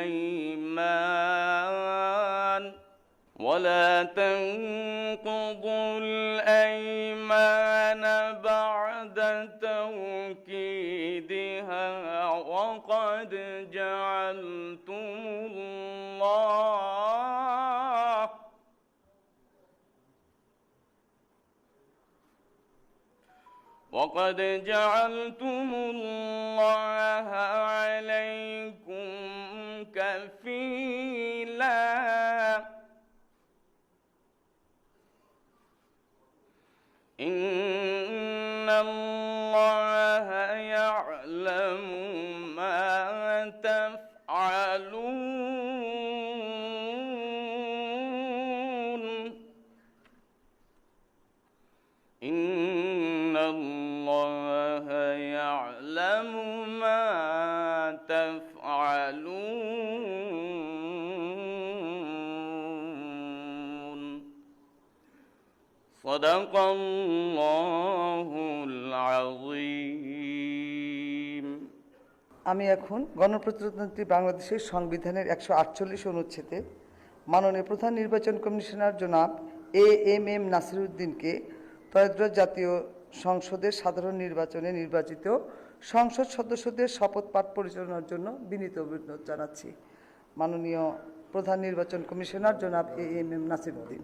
الأيمان. ولا تنقضوا الأيمان بعد توكيدها. وقد جعلتم الله وقد جعلتم الله عليكم إن الله صدق الله العظيم আমি এখন গণপ্রজাতন্ত্রী বাংলাদেশের সংবিধানের একশো আটচল্লিশ অনুচ্ছেদে মাননীয় প্রধান নির্বাচন কমিশনার জনাব এ এম এম নাসিরুদ্দিনকে ত্রয়োদশ জাতীয় সংসদের সাধারণ নির্বাচনে নির্বাচিত সংসদ সদস্যদের শপথ পাঠ পরিচালনার জন্য বিনীত অভিনন্দন জানাচ্ছি মাননীয় প্রধান নির্বাচন কমিশনার জনাব এ এম এম নাসিরুদ্দিন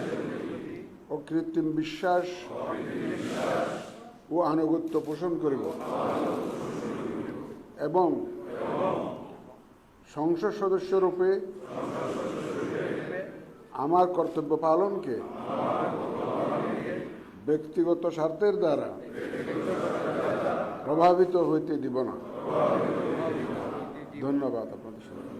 অকৃত্রিম বিশ্বাস ও আনুগত্য পোষণ করিব। এবং সংসদ সদস্য রূপে আমার কর্তব্য পালনকে ব্যক্তিগত স্বার্থের দ্বারা প্রভাবিত হইতে দিব না। ধন্যবাদ আপনাদের সবাইকে।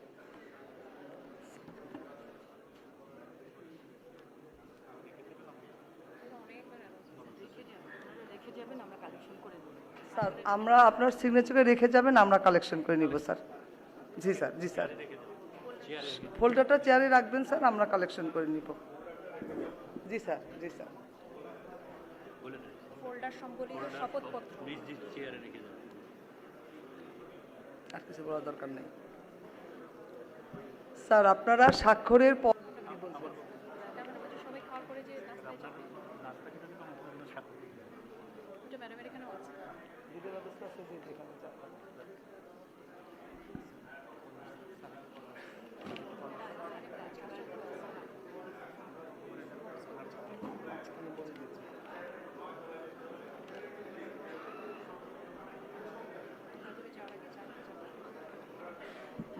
স্যার আমরা আপনার সিগনেচারে রেখে যাবেন আমরা কালেকশন করে নিব স্যার। জি স্যার জি স্যার। ফোল্ডারটা চেয়ারে রাখবেন স্যার আমরা কালেকশন করে নিব। জি স্যার জি স্যার। হোল্ডার সম্বলিত শপথপত্র। আর কিছু বলার দরকার নেই। স্যার আপনারা স্বাক্ষরের পর বলছে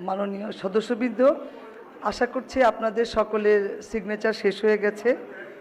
মাননীয় সদস্যবৃন্দ আশা করছি আপনাদের সকলের সিগনেচার শেষ হয়ে গেছে।